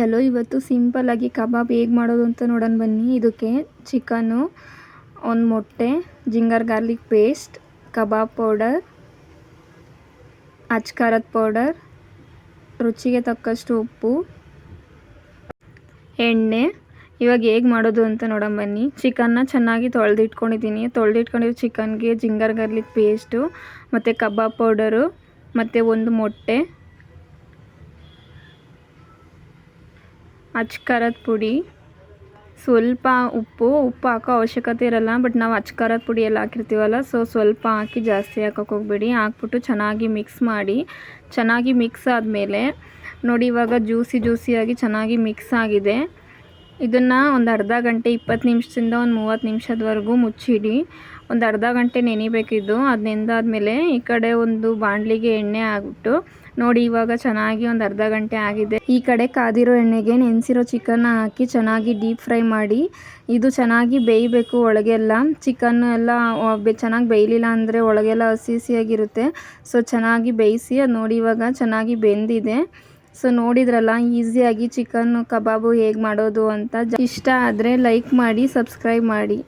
Hello, ಇವತ್ತು ಸಿಂಪಲ್ಲಾಗಿ ಕಬಾಬ್ ಹೇಗೆ ಮಾಡೋದು ಅಂತ ನೋಡೋಣ ಬನ್ನಿ. ಇದಕ್ಕೆ ಚಿಕನ್ನು ಒಂದು ಮೊಟ್ಟೆ, ginger garlic paste, kebab powder ಅಚ್ಕಾರದ ಪೌಡರ್, ರುಚಿಗೆ ತಕ್ಕಷ್ಟು ಉಪ್ಪು, ಎಣ್ಣೆ. ಇವಾಗ ಹೇಗೆ ಮಾಡೋದು ಅಂತ ನೋಡೋಣ ಬನ್ನಿ. ಚಿಕನ್ನ ಚೆನ್ನಾಗಿ ತೊಳೆದಿಟ್ಕೊಂಡಿದ್ದೀನಿ. ತೊಳೆದಿಟ್ಕೊಂಡಿರೋ ಚಿಕನ್ಗೆ ಜಿಂಗರ್ ಗಾರ್ಲಿಕ್ ಪೇಸ್ಟು, ಮತ್ತು ಕಬಾಬ್ ಪೌಡರು, ಮತ್ತು ಒಂದು ಮೊಟ್ಟೆ. ಅಚ್ಕಾರದ ಪುಡಿ. ಸ್ವಲ್ಪ ಉಪ್ಪು ಉಪ್ಪು ಹಾಕೋ ಅವಶ್ಯಕತೆ ಇರಲ್ಲ ಬಟ್ ನಾವು ಅಚ್ಕಾರದ ಪುಡಿ ಎಲ್ಲ ಹಾಕಿರ್ತೀವಲ್ಲ ಸೊ ಸ್ವಲ್ಪ ಹಾಕಿ ಜಾಸ್ತಿ ಹಾಕೋಕೆ ಹೋಗ್ಬೇಡಿ. ಹಾಕ್ಬಿಟ್ಟು ಚೆನ್ನಾಗಿ ಮಿಕ್ಸ್ ಮಾಡಿ, ಚೆನ್ನಾಗಿ ಮಿಕ್ಸ್ ಆದಮೇಲೆ ನೋಡಿ ಇವಾಗ ಜ್ಯೂಸಿ ಜ್ಯೂಸಿಯಾಗಿ ಚೆನ್ನಾಗಿ ಮಿಕ್ಸ್ ಆಗಿದೆ. ಇದನ್ನು ಒಂದು ಅರ್ಧ ಗಂಟೆ ಇಪ್ಪತ್ತು ನಿಮಿಷದಿಂದ ಒಂದು ಮೂವತ್ತು ನಿಮಿಷದವರೆಗೂ ಮುಚ್ಚಿಡಿ. ಒಂದು ಅರ್ಧ ಗಂಟೆ ನೆನಿಬೇಕಿದ್ದು, ಅದು ನೆಂದಾದ್ಮೇಲೆ ಈ ಕಡೆ ಒಂದು ಬಾಣಲಿಗೆ ಎಣ್ಣೆ ಆಗಿಬಿಟ್ಟು ನೋಡಿ ಇವಾಗ ಚೆನ್ನಾಗಿ ಒಂದು ಅರ್ಧ ಗಂಟೆ ಆಗಿದೆ. ಈ ಕಡೆ ಕಾದಿರೋ ಎಣ್ಣೆಗೆ ನೆನೆಸಿರೋ ಚಿಕನ್ನ ಹಾಕಿ ಚೆನ್ನಾಗಿ ಡೀಪ್ ಫ್ರೈ ಮಾಡಿ, ಇದು ಚೆನ್ನಾಗಿ ಬೇಯಬೇಕು ಒಳಗೆಲ್ಲ. ಚಿಕನ್ ಎಲ್ಲ ಚೆನ್ನಾಗಿ ಬೇಯಲಿಲ್ಲ ಅಂದರೆ ಒಳಗೆಲ್ಲ ಹಸಿ ಹಸಿಯಾಗಿರುತ್ತೆ. ಸೊ, ಚೆನ್ನಾಗಿ ಬೇಯಿಸಿ ಅದು ನೋಡಿ ಇವಾಗ ಚೆನ್ನಾಗಿ ಬೆಂದಿದೆ. ಸೊ ನೋಡಿದ್ರಲ್ಲ ಈಸಿಯಾಗಿ ಚಿಕನ್ ಕಬಾಬು ಹೇಗೆ ಮಾಡೋದು ಅಂತ. ಇಷ್ಟ ಆದರೆ ಲೈಕ್ ಮಾಡಿ ಸಬ್ಸ್ಕ್ರೈಬ್ ಮಾಡಿ.